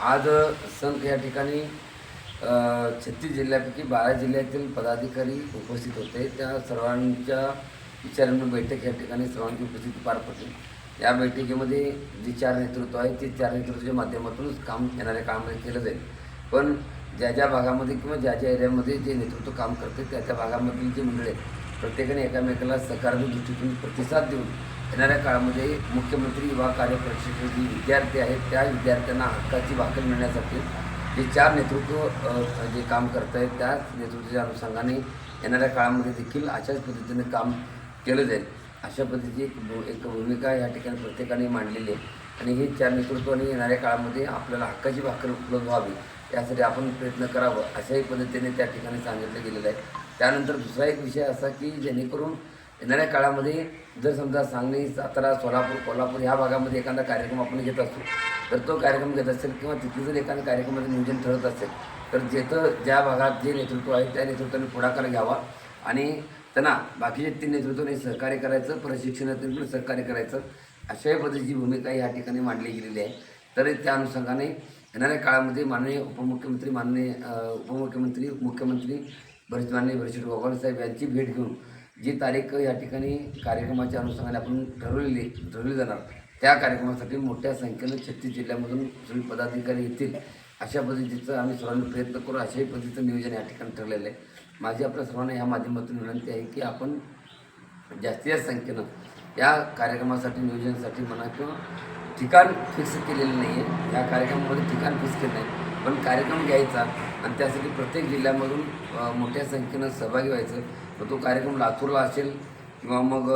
आज संघ या ठिकाणी छत्तीस जिल्ह्यापैकी बारा जिल्ह्यातील पदाधिकारी उपस्थित होते. त्या सर्वांच्या विचारांवर बैठक या ठिकाणी सर्वांची उपस्थिती पार पडली. या बैठकीमध्ये जी चार नेतृत्व आहे ते चार नेतृत्वाच्या माध्यमातूनच काम येणाऱ्या काळामध्ये केलं जाईल. पण ज्या ज्या भागामध्ये किंवा ज्या ज्या एरियामध्ये जे नेतृत्व काम करते त्या त्या भागामधील जे मंडळी आहेत प्रत्येकाने एकामेकाला सकारात्मक दृष्टीतून प्रतिसाद देऊन येणाऱ्या काळामध्ये मुख्यमंत्री युवा कार्य प्रशिक्षण जे विद्यार्थी आहेत त्या विद्यार्थ्यांना हक्काची वाकल मिळण्यासाठी जे चार नेतृत्व जे काम करत आहेत त्याच नेतृत्वाच्या अनुषंगाने येणाऱ्या काळामध्ये देखील अशाच पद्धतीने काम केलं जाईल. अशा पद्धतीची एक भू एक भूमिका या ठिकाणी प्रत्येकाने मांडलेली आहे. आणि हे चार नेतृत्वाने येणाऱ्या काळामध्ये आपल्याला हक्काची भाकर उपलब्ध व्हावी यासाठी आपण प्रयत्न करावं अशाही पद्धतीने त्या ठिकाणी सांगितलं गेलेलं आहे. त्यानंतर दुसरा एक विषय असा की जेणेकरून येणाऱ्या काळामध्ये जर समजा सांगली सातारा सोलापूर कोल्हापूर ह्या भागामध्ये एखादा कार्यक्रम आपण घेत असतो तर तो कार्यक्रम घेत असेल किंवा तिथे जर एखाद्या कार्यक्रमाचं नियोजन ठरत असेल तर जिथं ज्या भागात जे नेतृत्व आहे त्या नेतृत्वाने पुढाकार घ्यावा आणि त्यांना बाकीचे तीन नेतृत्वाने सहकार्य करायचं प्रशिक्षणातून पण सहकार्य करायचं अशाही पद्धतीची भूमिका या ठिकाणी मांडली गेलेली आहे. तर त्या अनुषंगाने येणाऱ्या काळामध्ये माननीय उपमुख्यमंत्री माननीय उपमुख्यमंत्री मुख्यमंत्री भरत माननीय भरतशेठ गोगावले साहेब यांची भेट घेऊन जी तारीख या ठिकाणी कार्यक्रमाच्या अनुषंगाने आपण ठरवलेली ठरवली जाणार त्या कार्यक्रमासाठी मोठ्या संख्येनं छत्तीस जिल्ह्यामधून सगळे पदाधिकारी येतील अशा पद्धतीचं आम्ही सर्वांनी प्रयत्न करू अशाही पद्धतीचं नियोजन या ठिकाणी ठरलेलं आहे. माझी आपल्या सर्वांना या माध्यमातून विनंती आहे की आपण जास्तीत जास्त संख्येनं या कार्यक्रमासाठी नियोजनासाठी म्हणा किंवा ठिकाण फिक्स केलेलं नाही आहे या कार्यक्रमामध्ये ठिकाण फिक्स केलं नाही पण कार्यक्रम घ्यायचा आणि त्यासाठी प्रत्येक जिल्ह्यामधून मोठ्या संख्येनं सहभागी व्हायचं. मग तो कार्यक्रम लातूरला असेल किंवा मग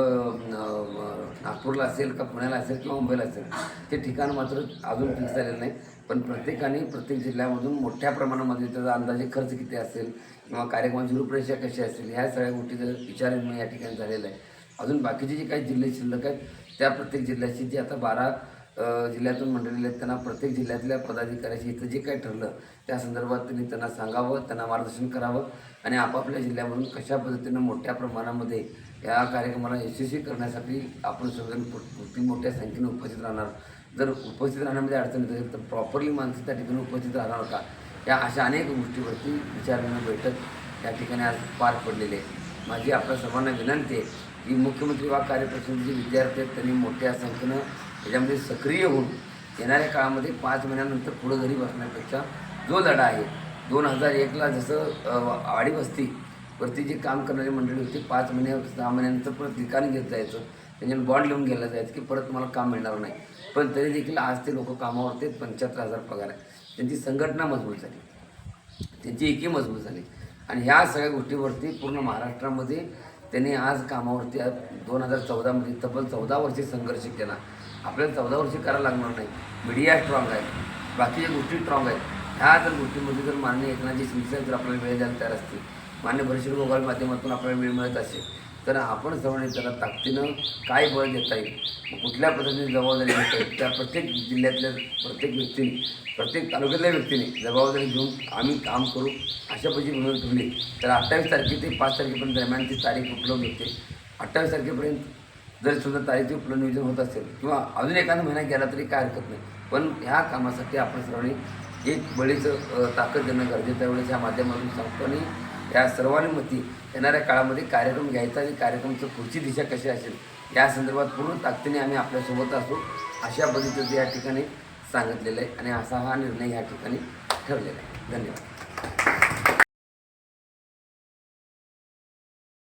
नागपूरला असेल का पुण्याला असेल किंवा मुंबईला असेल ते ठिकाण मात्र अजून फिक्स झालेलं नाही. पण प्रत्येकाने प्रत्येक जिल्ह्यामधून मोठ्या प्रमाणामध्ये त्याचा अंदाजे खर्च किती असेल किंवा कार्यक्रमाची रूपरेषा कशी असेल ह्या सगळ्या गोष्टीचं विचार या ठिकाणी झालेला आहे अजून बाकीचे जे काही जिल्हे शिल्लक आहेत त्या प्रत्येक जिल्ह्याची जी आता बारा जिल्ह्यातून मंडळी आहेत त्यांना प्रत्येक जिल्ह्यातल्या पदाधिकाऱ्याशी इथं जे काही ठरलं त्या संदर्भात त्यांनी त्यांना सांगावं त्यांना मार्गदर्शन करावं आणि आपापल्या जिल्ह्यामधून कशा पद्धतीनं मोठ्या प्रमाणामध्ये या कार्यक्रमाला यशस्वी करण्यासाठी आपण सगळ्यांनी पुरती मोठ्या संख्येने उपस्थित राहणार. जर उपस्थित राहण्यामध्ये अडचण येत असेल तर प्रॉपरली माणसं त्या ठिकाणी उपस्थित राहणार का? या अशा अनेक गोष्टीवरती विचारविनिमय बैठक या ठिकाणी आज पार पडलेली आहे. माझी आपल्या सर्वांना विनंती आहे की मुख्यमंत्री वा कार्यपरिषदेचे जे विद्यार्थी आहेत त्यांनी मोठ्या संख्येनं याच्यामध्ये सक्रिय होऊन येणाऱ्या काळामध्ये पाच महिन्यानंतर पुढं घरी बसण्यापेक्षा जो लढा आहे दोन हजार एकला जसं आडी वाडी वस्ती वरती जे काम करणारी मंडळी होती पाच महिने सहा महिन्यानंतर परत ठिकाणी घेत जायचं. त्यांच्यावर बॉन्ड लिहून गेलं जायचं की परत तुम्हाला काम मिळणार नाही. पण तरी देखील आज ते लोक कामावर ते पंच्याहत्तर हजार पगार आहे. त्यांची संघटना मजबूत झाली. त्यांची एकी मजबूत झाली. आणि ह्या सगळ्या गोष्टीवरती पूर्ण महाराष्ट्रामध्ये त्यांनी आज कामावरती दोन हजार चौदामध्ये तब्बल चौदा वर्षे संघर्ष केला. आपल्याला चौदा वर्षे करायला लागणार नाही. मीडिया स्ट्रॉंग आहे. बाकीच्या गोष्टी स्ट्रॉंग आहेत. ह्या जर गोष्टीमध्ये जर माननीय एकनाथजी शिंदे जर आपल्याला वेळ द्यायला तयार असतील मान्य भरशीर मोबाईल माध्यमातून आपल्याला वेळ मिळत असेल तर आपण सर्वांनी त्याला ताकदीनं काय बळ देता येईल? कुठल्या पद्धतीने जबाबदारी घेता येईल? त्या प्रत्येक जिल्ह्यातल्या प्रत्येक व्यक्तीने प्रत्येक तालुक्यातल्या व्यक्तीने जबाबदारी घेऊन आम्ही काम करू अशा पद्धतीची भूमिका ठेवली. तर अठ्ठावीस तारखे ते पाच तारखेपर्यंत दरम्यानची तारीख उपलब्ध होते? अठ्ठावीस तारखेपर्यंत जर सुद्धा तारीचे उपलब्ध नियोजन होत असेल किंवा अजून एखादा महिना गेला तरी काय हरकत नाही. पण ह्या कामासाठी आपण सर्वांनी एक बळीचं ताकद देणं गरजेचं आहे. एवढंच या माध्यमातून सांगतो आणि या सर्वानुमती येणाऱ्या काळामध्ये कार्यक्रम घ्यायचा आणि कार्यक्रमचं पुढची दिशा कशी असेल या संदर्भात पूर्ण ताकदीने आम्ही आपल्यासोबत असू अशा पद्धतीचं या ठिकाणी सांगितलेलं आहे आणि असा हा निर्णय या ठिकाणी ठरलेला आहे. धन्यवाद.